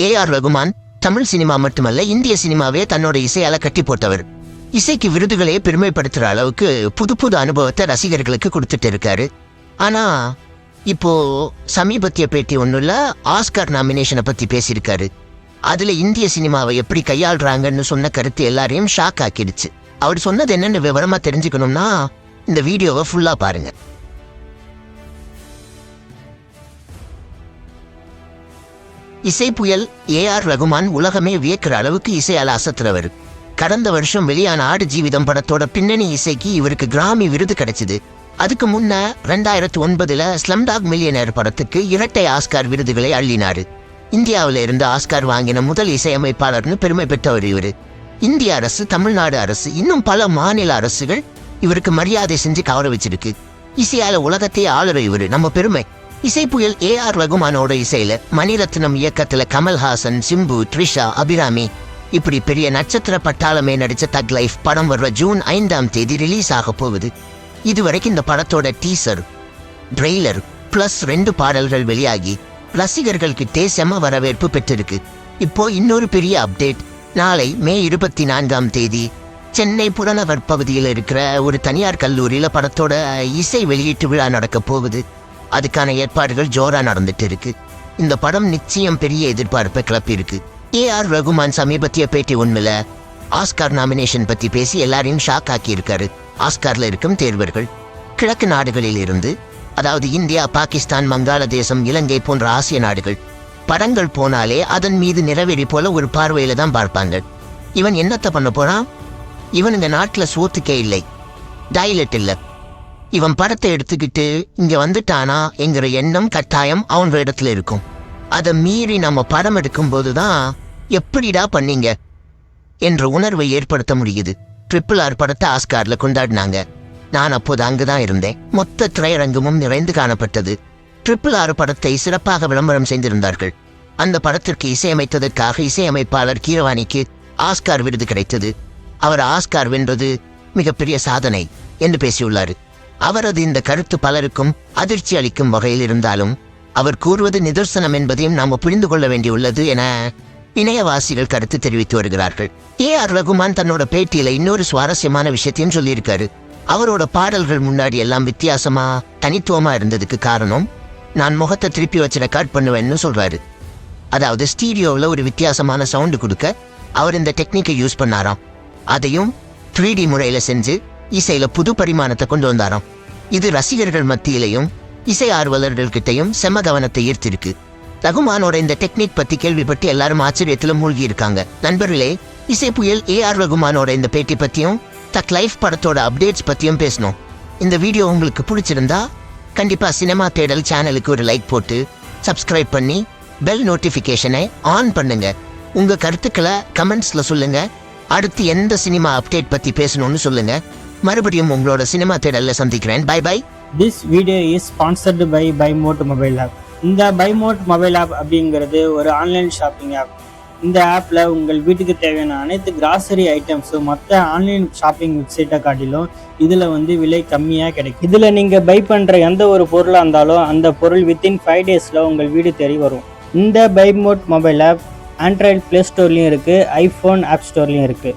A R Rahman Tamil cinema மட்டுமல்ல இந்திய சினிமாவே தன்னோட இசையால கட்டி போட்டவர். இசைக்கு விருதுகளே பெருமைப்படுத்துற அளவுக்கு புது புது அனுபவத்தை ரசிகர்களுக்கு கொடுத்துட்டு இருக்காரு. ஆனா இப்போ சமீபத்திய பேட்டி ஒன்றுல ஆஸ்கார் நாமினேஷனை பத்தி பேசியிருக்காரு. அதுல இந்திய சினிமாவை எப்படி கையாளுறாங்கன்னு சொன்ன கருத்து எல்லாரையும் ஷாக் ஆக்கிடுச்சு. அவர் சொன்னது என்னென்ன விவரமா தெரிஞ்சுக்கணும்னா இந்த வீடியோவை ஃபுல்லா பாருங்க. இசை புயல் ஏ ஆர் ரகுமான் உலகமே வியக்கிற அளவுக்கு இசையால அசத்துறவர் கடந்த வருஷம் வெளியான ஆடு ஜீவிதம் படத்தோட பின்னணி இசைக்கு இவருக்கு கிராமி விருது கிடைச்சது. அதுக்கு முன்ன ரெண்டாயிரத்து ஒன்பதுல ஸ்லம்டாக் மில்லியனர் படத்துக்கு இரட்டை ஆஸ்கார் விருதுகளை அள்ளினாரு. இந்தியாவில இருந்து ஆஸ்கார் வாங்கின முதல் இசையமைப்பாளர்னு பெருமை பெற்றவர் இவரு. இந்திய அரசு தமிழ்நாடு அரசு இன்னும் பல மாநில அரசுகள் இவருக்கு மரியாதை செஞ்சு கௌரவிச்சிருக்கு. இசையால உலகத்தையே ஆளுற இவரு நம்ம பெருமை. இசை புயல் ஏ ஆர் ரகுமானோட இசையில மணிரத்னம் இயக்கத்துல கமல்ஹாசன் சிம்பு த்ரிஷா அபிராமி. இப்படி பெரிய நட்சத்திர பட்டாளமே நடிச்ச தக் லைஃப் படம் வர்ற ஜூன் ஐந்தாம் தேதி ரிலீஸ் ஆக போகுது. இதுவரைக்கும் இந்த படத்தோட டீசர் ட்ரெய்லர் பிளஸ் ரெண்டு பாடல்கள் வெளியாகி ரசிகர்களுக்கு தேசம செம வரவேற்பு பெற்றிருக்கு. இப்போ இன்னொரு பெரிய அப்டேட் நாளை மே இருபத்தி நான்காம் தேதி சென்னை புறநகர் பகுதியில் இருக்கிற ஒரு தனியார் கல்லூரியில படத்தோட இசை வெளியீட்டு விழா நடக்க போகுது. அதுக்கான ஏற்பாடுகள் ஜோரா நடந்துட்டு இருக்கு இந்த படம் நிச்சயம் பெரிய எதிர்பார்ப்பை கிளப்பி இருக்கு ஏ ஆர் ரகுமான் சமீபத்திய பேட்டி உண்மையில ஆஸ்கார் நாமினேஷன் பத்தி பேசி எல்லாரையும் ஷாக் ஆக்கி இருக்காரு ஆஸ்கார்ல இருக்கும் தேர்வர்கள். கிழக்கு நாடுகளில் இருந்து அதாவது இந்தியா பாகிஸ்தான் வங்காளதேசம் இலங்கை போன்ற ஆசிய நாடுகள் படங்கள் போனாலே அதன் மீது நிறவெறி போல ஒரு பார்வையில தான் பார்ப்பாங்க. இவன் என்னத்த பண்ண போறான்? இவன் இந்த நாட்டுல சோத்துக்கே இல்லை. டைலட் இல்ல. இவன் படத்தை எடுத்துக்கிட்டு இங்க வந்துட்டானா என்கிற எண்ணம் கட்டாயம் அவன் இடத்துல இருக்கும். அதை மீறி நம்ம படம் எடுக்கும்போது தான் எப்படிடா பண்ணீங்க என்ற உணர்வை ஏற்படுத்த முடியுது. ட்ரிபிள் ஆர் படத்தை ஆஸ்கார்ல கொண்டாடினாங்க. நான் அப்போது அங்குதான் இருந்தேன். மொத்த திரையரங்கமும் நிறைந்து காணப்பட்டது. ட்ரிபிள் ஆறு படத்தை சிறப்பாக விளம்பரம் செய்திருந்தார்கள். அந்த படத்திற்கு இசையமைத்ததற்காக இசையமைப்பாளர் கீரவாணிக்கு ஆஸ்கார் விருது கிடைத்தது. அவர் ஆஸ்கார் வென்றது மிகப்பெரிய சாதனை என்று பேசியுள்ளார். அவரது இந்த கருத்து பலருக்கும் அதிர்ச்சி அளிக்கும் வகையில் இருந்தாலும் அவர் கூறுவது நிதர்சனம் என்பதையும் நாம் புரிந்து கொள்ள வேண்டியுள்ளது என இணையவாசிகள் கருத்து தெரிவித்து வருகிறார்கள். ஏ ஆர் ரகுமான் தன்னோட பேட்டியில இன்னொரு சுவாரஸ்யமான விஷயத்தையும் சொல்லியிருக்காரு. அவரோட பாடல்கள் முன்னாடி எல்லாம் வித்தியாசமா தனித்துவமா இருந்ததுக்கு காரணம் நான் முகத்தை திருப்பி வச்சு ரெக்கார்ட் பண்ணுவேன்னு சொல்றாரு. அதாவது ஸ்டீரியோவில் ஒரு வித்தியாசமான சவுண்டு கொடுக்க அவர் இந்த டெக்னிக்கை யூஸ் பண்ணாராம். அதையும் த்ரீ டி முறையில் செஞ்சு இசையில புது பரிமாணத்தை கொண்டு வந்தாராம். இது ரசிகர்கள் மத்தியிலையும் இசை ஆர்வலர்கள்கிட்டையும் செம கவனத்தை ஈர்த்திருக்கு. ரகுமானோட இந்த டெக்னிக் பத்தி கேள்விப்பட்டு எல்லாரும் ஆச்சரியத்துல மூழ்கி இருக்காங்க. நண்பர்களே இசை புயல் ஏ ஆர் ரகுமானோட இந்த பேட்டி பத்தியும் தக் லைஃப் படத்தோட அப்டேட்ஸ் பத்தியும் பேசணும். இந்த வீடியோ உங்களுக்கு பிடிச்சிருந்தா கண்டிப்பா சினிமா தேடல் சேனலுக்கு ஒரு லைக் போட்டு சப்ஸ்கிரைப் பண்ணி பெல் நோட்டிஃபிகேஷனை ஆன் பண்ணுங்க. உங்க கருத்துக்களை கமெண்ட்ஸ்ல சொல்லுங்க. அடுத்து எந்த சினிமா அப்டேட் பத்தி பேசணும்னு சொல்லுங்க. மறுபடியும் உங்களோட சினிமா தேடல்ல சந்திக்கிறேன். Bye bye this video is sponsored by Bymod mobile app இந்த பைமோட் மொபைல் ஆப் அப்படிங்கிறது ஒரு ஆன்லைன் ஷாப்பிங் ஆப் இந்த ஆப்பில் உங்கள் வீட்டுக்கு தேவையான அனைத்து கிராசரி ஐட்டம்ஸும் மற்ற ஆன்லைன் ஷாப்பிங் வெப்சைட்டை காட்டிலும் இதில் வந்து விலை கம்மியாக கிடைக்கும். இதில் நீங்கள் பை பண்ணுற எந்த ஒரு பொருளாக இருந்தாலும் அந்த பொருள் வித்தின் ஃபைவ் டேஸில் உங்கள் வீடு தேடி வரும். இந்த பைமோட் மொபைல் ஆப் ஆண்ட்ராய்டு ப்ளே ஸ்டோர்லேயும் இருக்குது ஐஃபோன் ஆப் ஸ்டோர்லேயும் இருக்குது